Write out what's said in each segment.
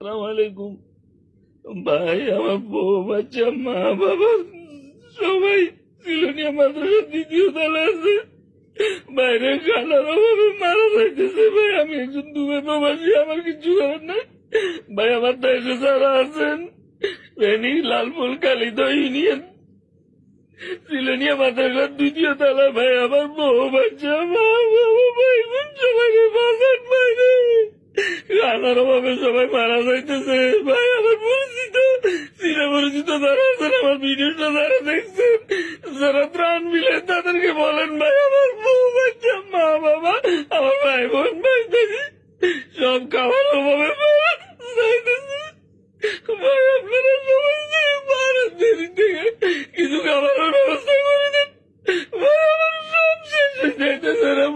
আলাইকুম। ভাই, আমার বউ, বাচ্চা, মা, বাবা, সবাই সিলোনিয়া মাদ্রাসার দ্বিতীয় তলা আছে। বাইরে খানার অভাবে মারা যাইতেছে। ভাই, আমি একজন দুবে প্রবাসী, আমার কিছু করার নাই। ভাই, আমার দেশে যারা আছেন, ফেনী লালপুর কালিদ ইউনিয়ন, সিলোনিয়া মাদ্রাসার দ্বিতীয় তলা ভাই, আমার বউ, বাচ্চা, মা, বাবা, ভাই সবাই খানার অভাবে সবাই মারা যাইতেছে। ভাই, আমার পরিচিত। চিনা পরিচিত, যারা আছেন, আমার ভিডিওটা যারা দেখছেন, যারা ত্রাণ মিলেন তাদেরকে বলেন, ভাই, আমার বউ বাচ্চা, মা বাবা, আমার ভাই বোন ভাই দেখি সব খাবার অভাবে ভাই, আপনারা সবাই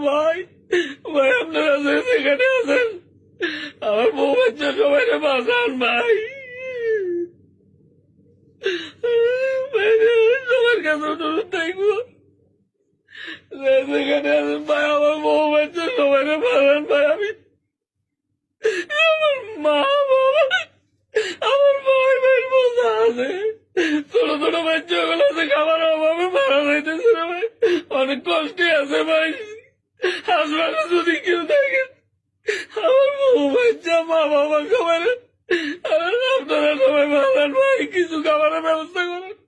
ভাই ভাই। আপনারা সেখানে আছেন আমার বউ বাচ্চা সবাই বাঁচান ভাই সবার কাছে অনুরোধ থাকব যে সেখানে আছেন ভাই আমার বউ বাচ্চা সবাই বাঁচান ভাই আমি মা আমার ভাই ভাই বোঝা আছে ছোট ছোট বাচ্চা গুলো আছে খাবার অভাবে মারা যাইতেছে ভাই অনেক কষ্টে আছে ভাই হাসপাতালে যদি কেউ থাকে আমার বউ বাবা সবাই আপনারা সবাই ভালো কিছু খাবারের ব্যবস্থা করেন।